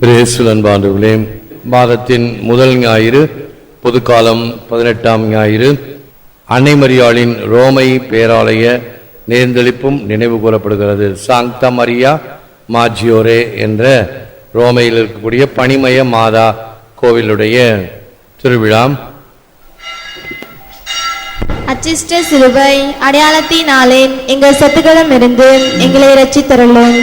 பிரேசுல் மாதத்தின் முதல் ஞாயிறு பொதுக்காலம் பதினெட்டாம் ஞாயிறு அன்னைமரியாளின் ரோமை பேராலய நேர்ந்தளிப்பும் நினைவு கூறப்படுகிறது. சாங்தா மரியா மாஜியோரே என்ற ரோமையில் இருக்கக்கூடிய பனிமய மாதா கோவிலுடைய திருவிழா. அச்சிஷ்ட சிலுவை அடையாளத்தினாலே எங்கள் சத்துக்களும் எங்களை ரட்சித்தருளும்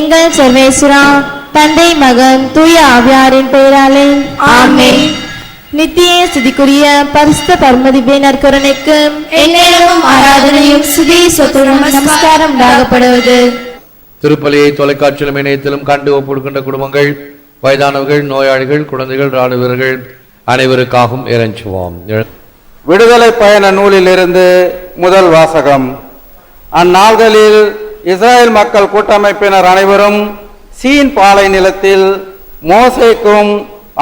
எங்கள் சர்வேஸ்வரா தந்தை மகன் தூய ஆவியாரின் பெயராலே. ஆமென். நித்திய ஸ்துதிக்குரிய பரிசுத்த பரமதிபே நற்கருணைக்கு எந்நேரமும் ஆராதனையும் சுதி சொத்துடன் நமஸ்காரம் உண்டாகப்படுவது. திருப்பலியை தொலைக்காட்சியிலும் இணையத்திலும் கண்டு ஒப்புடுகின்ற குடும்பங்கள் வயதானவர்கள் நோயாளிகள் குழந்தைகள் ராணுவ வீரர்கள் அனைவருக்காகவும் இறைஞ்சுவோம். விடுதலை பயண நூலிலிருந்து முதல் வாசகம். அந்நாள்களில் இஸ்ரேல் மக்கள் கூட்டமைப்பினர் அனைவரும் சீன் பாலை நிலத்தில் மோசைக்கும்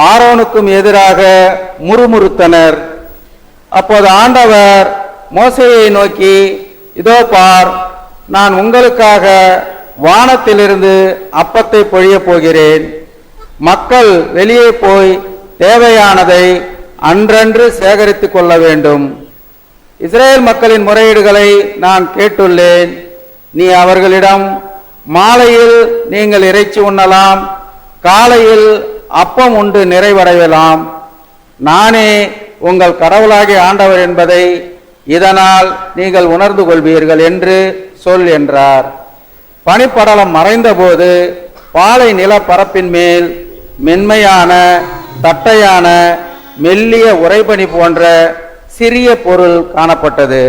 ஆரோனுக்கும் எதிராக முறுமுறுத்தனர். அப்போது ஆண்டவர் மோசையை நோக்கி இதோ பார் நான் உங்களுக்காக வானத்திலிருந்து அப்பத்தை பொழியப் போகிறேன். மக்கள் வெளியே போய் தேவையானதை அன்றன்று சேகரித்துக் கொள்ள வேண்டும். இஸ்ரேல் மக்களின் முறையீடுகளை நான் கேட்டுள்ளேன். நீ அவர்களிடம் மாலையில் நீங்கள் இறைச்சி உண்ணலாம் காலையில் அப்பம் உண்டு நிறைவடையலாம். நானே உங்கள் கடவுளாகி ஆண்டவர் என்பதை இதனால் நீங்கள் உணர்ந்து கொள்வீர்கள் என்று சொல் என்றார். பனிப்படலம் மறைந்தபோது பாலை நிலப்பரப்பின் மேல் மென்மையான தட்டையான மெல்லிய உறைபனி போன்ற சிறிய பொருள் காணப்பட்டது.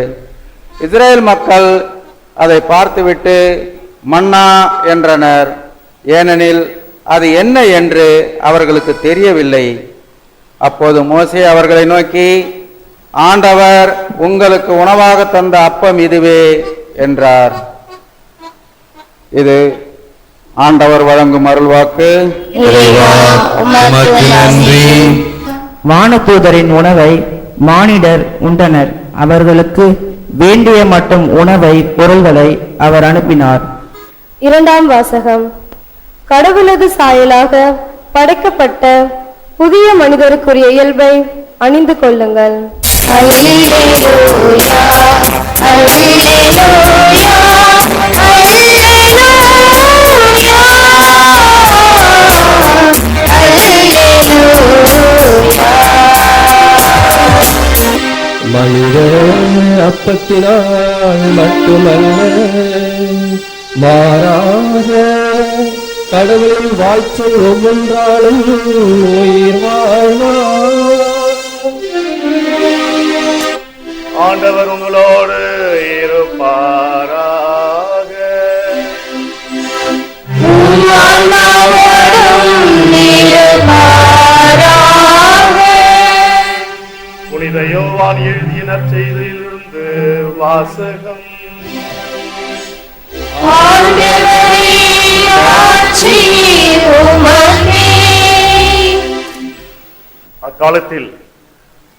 இஸ்ரேல் மக்கள் அதை பார்த்துவிட்டு மன்னா என்றனர். ஏனெனில் அது என்ன என்று அவர்களுக்கு தெரியவில்லை. அப்போது மோசே அவர்களை நோக்கி ஆண்டவர் உங்களுக்கு உணவாக தந்த அப்பம் இதுவே என்றார். இது ஆண்டவர் வழங்கும் அருள்வாக்கு. வானதூதரின் உணவை மானிடர் உண்டனர். அவர்களுக்கு வேண்டிய மட்டும் உணவை பொருள்களை அவர் அனுப்பினார். இரண்டாம் வாசகம். கடவுளது சாயலாக படைக்கப்பட்ட புதிய மனிதருக்குரிய இயல்பை அணிந்து கொள்ளுங்கள். மனித அப்பத்தினால் மட்டுமல்ல மாறாக கடவுளின் வாழ்த்து ஒவ்வொன்றாலும் உயிர் ஆண்டவர் உங்களோடு இருப்பாராக. புனித யோவான் எழுதிய நற்செய்தியிலிருந்து வாசகம். அக்காலத்தில்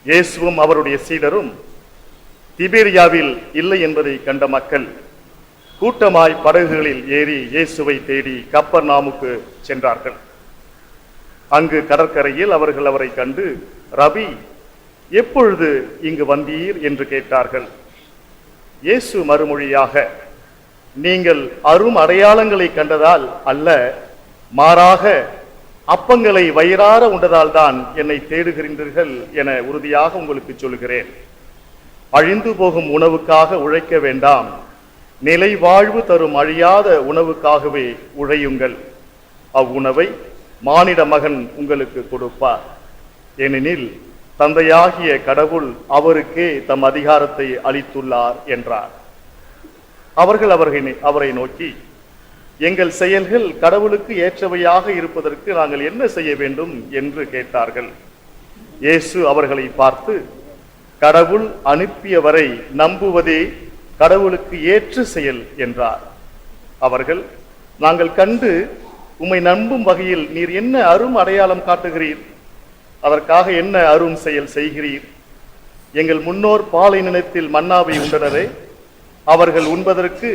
இயேசுவும் அவருடைய சீடரும் திபேரியாவில் இல்லை என்பதை கண்ட மக்கள் கூட்டமாய் படகுகளில் ஏறி இயேசுவை தேடி கப்பர் நாமுக்கு சென்றார்கள். அங்கு கடற்கரையில் அவர்கள் அவரை கண்டு ரவி எப்பொழுது இங்கு வந்தீர்? என்று கேட்டார்கள். இயேசு மறுமொழியாக நீங்கள் அரும் அடையாளங்களை கண்டதால் அல்ல மாறாக அப்பங்களை வயிறார உண்டதால் தான் என்னை தேடுகின்றீர்கள் என உறுதியாக உங்களுக்கு சொல்கிறேன் அழிந்து போகும் உணவுக்காக உழைக்க வேண்டாம். நிலை வாழ்வு தரும் அழியாத உணவுக்காகவே உழையுங்கள். அவ்வுணவை மானிட மகன் உங்களுக்கு கொடுப்பார். ஏனெனில் தந்தையாகிய கடவுள் அவருக்கே தம் அதிகாரத்தை அளித்துள்ளார் என்றார். அவர்கள் அவர்களை அவரை நோக்கி எங்கள் செயல்கள் கடவுளுக்கு ஏற்றவையாக இருப்பதற்கு நாங்கள் என்ன செய்ய வேண்டும்? என்று கேட்டார்கள். இயேசு அவர்களை பார்த்து கடவுள் அனுப்பியவரை நம்புவதே கடவுளுக்கு ஏற்ற செயல் என்றார். அவர்கள் நாங்கள் கண்டு உம்மை நம்பும் வகையில் நீர் என்ன அரும் அடையாளம் காட்டுகிறீர்? அதற்காக என்ன அரும் செயல் செய்கிறீர்? எங்கள் முன்னோர் பாலை நிலத்தில் மன்னாவை உண்டனரே அவர்கள் உண்பதற்கு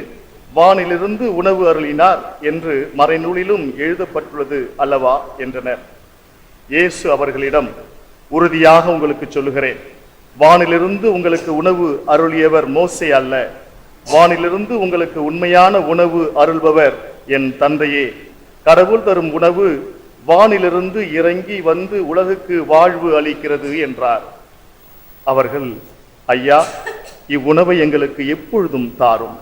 வானிலிருந்து உணவு அருளினார் என்று மறைநூலிலும் எழுதப்பட்டுள்ளது அல்லவா என்றனர். இயேசு அவர்களிடம் உறுதியாக உங்களுக்கு சொல்லுகிறேன் வானிலிருந்து உங்களுக்கு உணவு அருளியவர் மோசே அல்ல. வானிலிருந்து உங்களுக்கு உண்மையான உணவு அருள்பவர் என் தந்தையே. கடவுள் தரும் உணவு வானிலிருந்து இறங்கி வந்து உலகுக்கு வாழ்வு அளிக்கிறது என்றார். அவர்கள் ஐயா இவ்வுணவை எங்களுக்கு எப்பொழுதும் தாரும்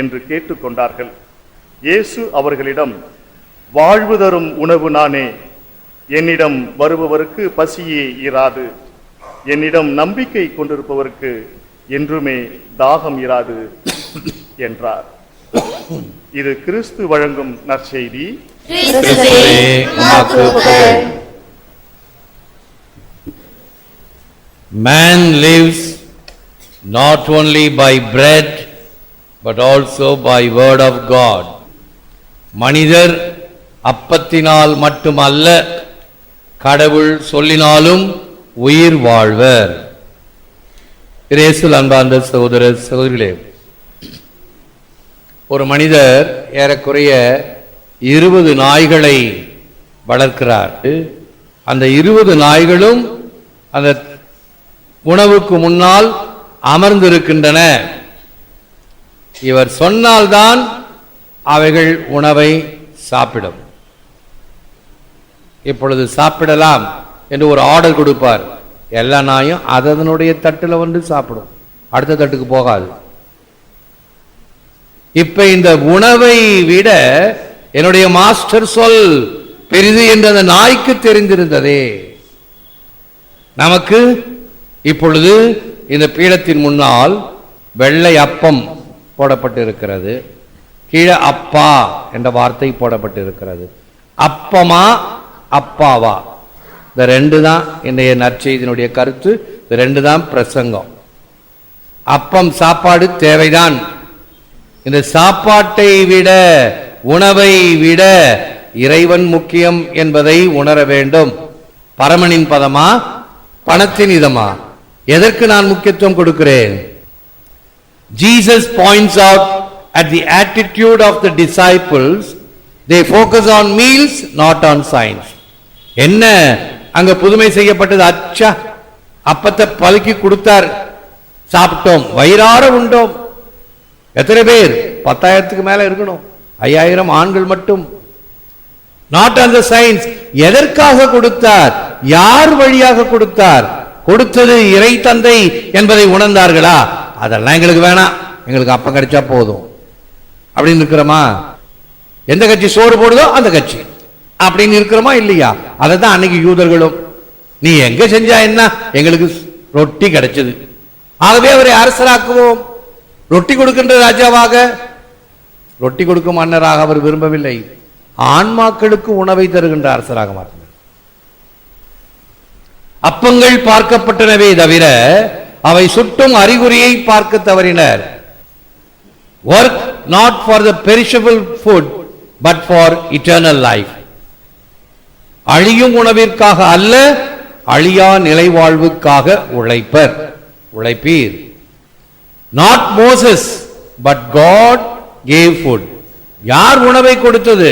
என்று கேட்டுக்கொண்டார்கள். இயேசு அவர்களிடம் வாழ்வு தரும் உணவு நானே என்னிடம் வருபவருக்கு பசியே இராது என்னிடம் நம்பிக்கை கொண்டிருப்பவருக்கு என்றுமே தாகம் இராது என்றார். இது கிறிஸ்து வழங்கும் நற்செய்தி. Man lives not only by bread but also by word of God. மனிதர் அப்பத்தினால் மட்டுமல்ல கடவுள் சொல்லினாலும் உயிர் வாழ்வர் இயேசுவில் அன்பார்ந்த சகோதர சகோதரிகளே ஒரு மனிதர் ஏறக்குறைய இருபது நாய்களை வளர்க்கிறார் அந்த இருபது நாய்களும் அந்த உணவுக்கு முன்னால் அமர்ந்திருக்கின்றன. இவர் சொன்னால்தான் அவைகள் உணவை சாப்பிடும். இப்பொழுது சாப்பிடலாம் என்று ஒரு ஆர்டர் கொடுப்பார். எல்லா நாயும் அதனுடைய தட்டில் வந்து சாப்பிடும். அடுத்த தட்டுக்கு போகாது. இப்ப இந்த உணவை விட என்னுடைய மாஸ்டர் சொல் பெரிது என்று அந்த நாய்க்கு தெரிந்திருந்ததே. நமக்கு இப்பொழுது இந்த பீடத்தின் முன்னால் வெள்ளை அப்பம் போடப்பட்டிருக்கிறது. கீழே அப்பா என்ற வார்த்தை போடப்பட்டிருக்கிறது. அப்பமா அப்பாவா? இந்த ரெண்டு தான் இன்றைய நற்செய்தியினுடைய கருத்து. இந்த ரெண்டு தான் பிரசங்கம். அப்பம் சாப்பாடு தேவைதான். இந்த சாப்பாட்டை விட உணவை விட இறைவன் முக்கியம் என்பதை உணர வேண்டும். பரமனின் பதமா பணத்தின் இதமா? எதற்கு நான் முக்கியத்துவம் கொடுக்கிறேன்? Jesus points out at the attitude of the disciples they focus on meals not on science என்ன? அங்க புதுமை செய்யப்பட்டது. அச்சா! அப்பத்தை பலுக்கி கொடுத்தார். சாப்பிட்டோம். வயிறார உண்டோம். எத்தனை பேர்? பத்தாயிரத்துக்கு மேல இருக்கணும். ஐயாயிரம் ஆண்கள் மட்டும். நாட் ஆன் த சயின்ஸ் எதற்காக கொடுத்தார்? யார் வழியாக கொடுத்தார்? கொடுத்தது இறை தந்தை என்பதை உணர்ந்தார்களா? அதெல்லாம் எங்களுக்கு வேணாம். எங்களுக்கு அப்பம் கிடைச்சா போதும். அப்படின்னு இருக்கிறோமா? எந்த கட்சி சோறு போடுதோ அந்த கட்சி. அப்படின்னு இருக்கிறோமா இல்லையா? அதை தான் அன்னைக்கு யூதர்களும். நீ எங்க செஞ்சா என்ன? எங்களுக்கு ரொட்டி கிடைச்சது. ஆகவே அவரை அரசராக்குவோம். ரொட்டி கொடுக்கின்ற ராஜாவாக. ரொட்டி கொடுக்கும் மன்னராக அவர் விரும்பவில்லை. ஆன்மாக்களுக்கு உணவை தருகின்ற அரசராக மாற்றினார் அப்பங்கள் பார்க்கப்பட்டனவே தவிர அவை சுட்டும் அறிகுறியை பார்க்க தவறினர். Work not for the perishable food but for eternal life அழியும் உணவிற்காக அல்ல அழியா நிலை வாழ்வுக்காக உழைப்பர் உழைப்பீர். Not Moses but God gave food யார் உணவை கொடுத்தது?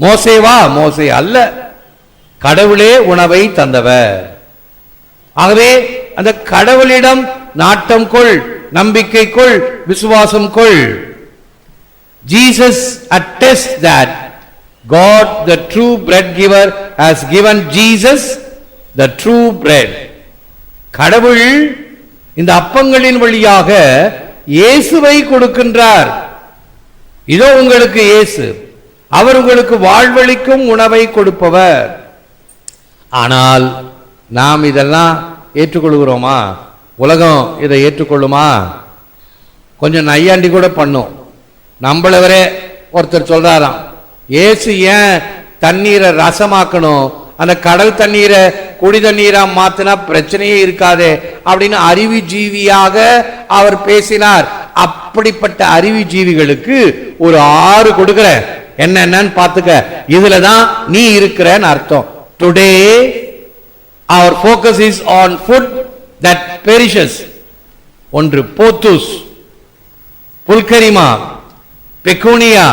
மோசேவா? மோசே அல்ல. கடவுளே உணவை தந்தவர். ஆகவே அந்த கடவுளிடம் நாட்டம் கொள் நம்பிக்கை கொள் விசுவாசம் கொள். Jesus attest that God the true bread giver has given Jesus the true bread. கடவுள் இந்த அப்பங்களின் வழியாக இயேசுவை கொடுக்கின்றார். இதோ உங்களுக்கு இயேசு. அவர் உங்களுக்கு வாழ்வளிக்கும் உணவை கொடுப்பவர். ஆனால் நாம் இதெல்லாம் ஏற்றுக்கொள்கிறோமா? உலகம் இதை ஏற்றுக்கொள்ளுமா? கொஞ்சம் நையாண்டி கூட பண்ணும். நம்மளவரே ஒருத்தர் சொல்றாராம் இயேசு ஏன் தண்ணீரை ரசமாக்கணும்? அந்த கடல் தண்ணீரை குடி தண்ணீராக மாத்தினா பிரச்சனையே இருக்காதே அப்படின்னு அறிவுஜீவியாக அவர் பேசினார். அப்படிப்பட்ட அறிவுஜீவிகளுக்கு ஒரு ஆறு கொடுக்குற என்னென்னு பார்த்துக்க. இதுல தான் நீ இருக்கிறன்னு அர்த்தம். Today our focus is on food that perishes ஒன்று போத்துஸ் புல்கரிமா பெக்கோனியா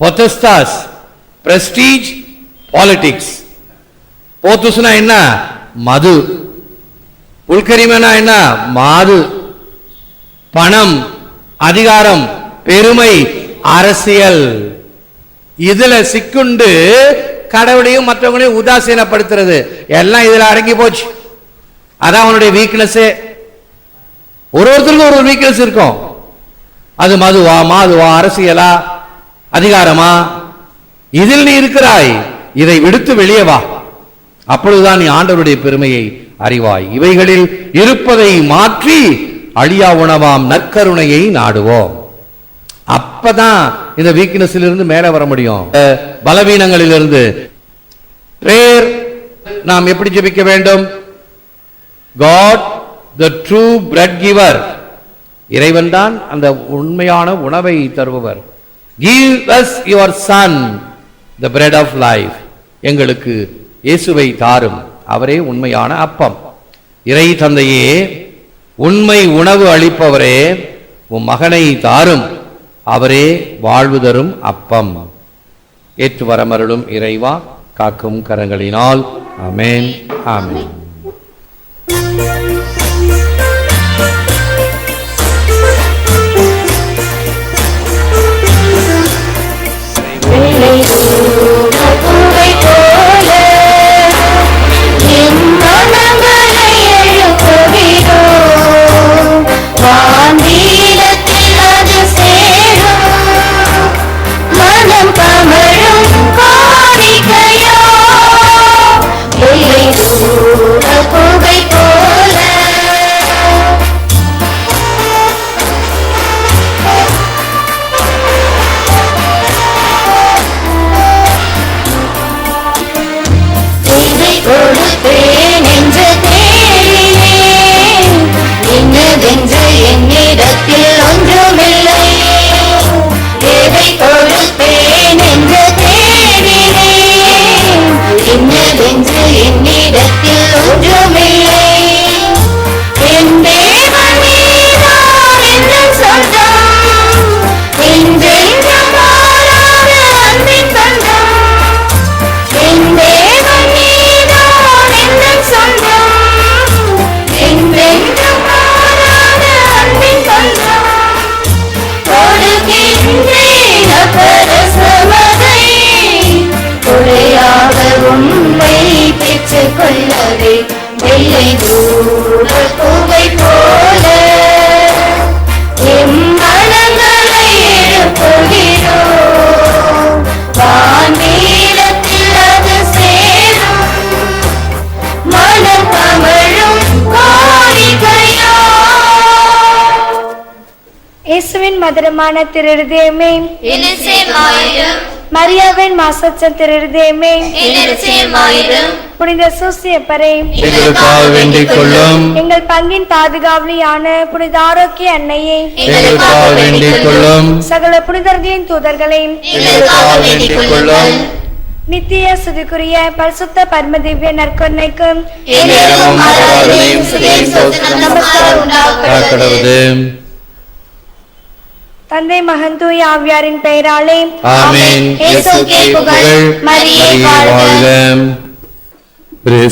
பொத்தஸ்தாஸ் பிரஸ்டீஜ் பாலிடிக்ஸ். போத்துஸ்னா என்ன? மது. உள்கரிமனா என்ன? மாது. பணம் அதிகாரம் பெருமை அரசியல். இதுல சிக்குண்டு கடவுளையும் மற்றவங்களையும் உதாசீனப்படுத்துறது. எல்லாம் இதுல அடங்கி போச்சு. அதான் அவனுடைய வீக்னஸே ஒரு ஒருத்தருக்கும் ஒரு ஒரு வீக்னஸ் இருக்கும். அது மதுவா மாதுவா அரசியலா அதிகாரமா? இதில் நீ இருக்கிறாய். இதை விடுத்து வெளியே வா. அப்பொழுதுதான் நீ ஆண்டவருடைய பெருமையை அறிவாய். இவைகளில் இருப்பதை மாற்றி அழியா உணவாம் நற்கருணையை நாடுவோம். அப்பதான் இந்த வீக்னஸ்ல இருந்து மேல வர முடியும். பலவீனங்களிலிருந்து. பிரேயர் நாம் எப்படி ஜெபிக்க வேண்டும்? God the true bread giver இறைவன் தான் அந்த உண்மையான உணவை தருபவர். Give us your son the bread of life எங்களுக்கு இயேசுவை தாரும். அவரே உண்மையான அப்பம். இறை தந்தையே உண்மை உணவு அளிப்பவரே உம் மகனை தாரும். அவரே வாழ்வு தரும் அப்பம். ஏற்று வரமருளும் இறைவா காக்கும் கரங்களினால். அமேன் ஆமேன். மதுரமான திருருதயமே மரியாவின் மாசற்ற திருருதயமே புனித சூசியப்பரே. எங்களுக்காக வேண்டிக் கொள்ளும் எங்கள் பங்கின் பாதுகாவலியான புனித ஆரோக்கிய அன்னையே. எங்களுக்காக வேண்டிக் கொள்ளும் சகல புனிதர்களின் தூதர்களே. எங்களுக்காக வேண்டிக் கொள்ளும் நித்திய சுதிக்குரிய பரிசுத்த பரமதிவ்ய ஸ்தோத்திரமும் நமஸ்காரம் தந்தை மகன் தூய ஆவியாரின் பெயராலே ஆமென் இயேசுக்கே புகழ் மரியே மரியே வாழ்க. வாழ்க